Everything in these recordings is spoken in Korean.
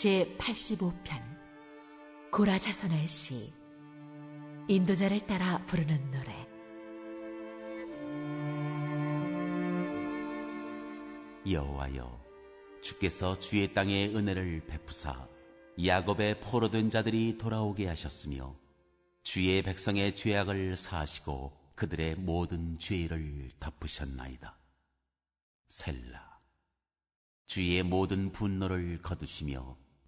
제 85편 고라 자손의 시 인도자를 따라 부르는 노래 여호와여 주께서 주의 땅에 은혜를 베푸사 야곱의 포로된 자들이 돌아오게 하셨으며 주의 백성의 죄악을 사하시고 그들의 모든 죄를 덮으셨나이다. 셀라 주의 모든 분노를 거두시며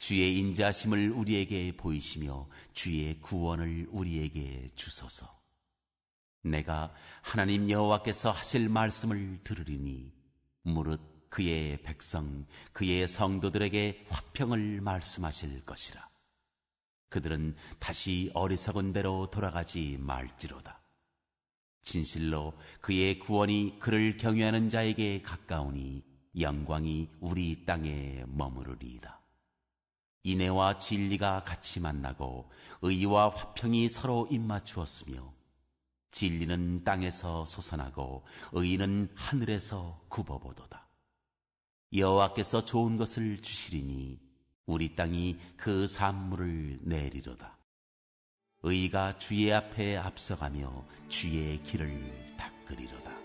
주의 인자심을 우리에게 보이시며 주의 구원을 우리에게 주소서. 내가 하나님 여호와께서 하실 말씀을 들으리니 무릇 그의 백성, 그의 성도들에게 화평을 말씀하실 것이라. 그들은 다시 어리석은 대로 돌아가지 말지로다. 진실로 그의 구원이 그를 경외하는 자에게 가까우니 영광이 우리 땅에 머무르리이다. 인애와 진리가 같이 만나고 의와 화평이 서로 입맞추었으며 진리는 땅에서 솟아나고 의는 하늘에서 굽어보도다. 여호와께서 좋은 것을 주시리니 우리 땅이 그 산물을 내리로다. 의가 주의 앞에 앞서가며 주의 길을 닦으리로다.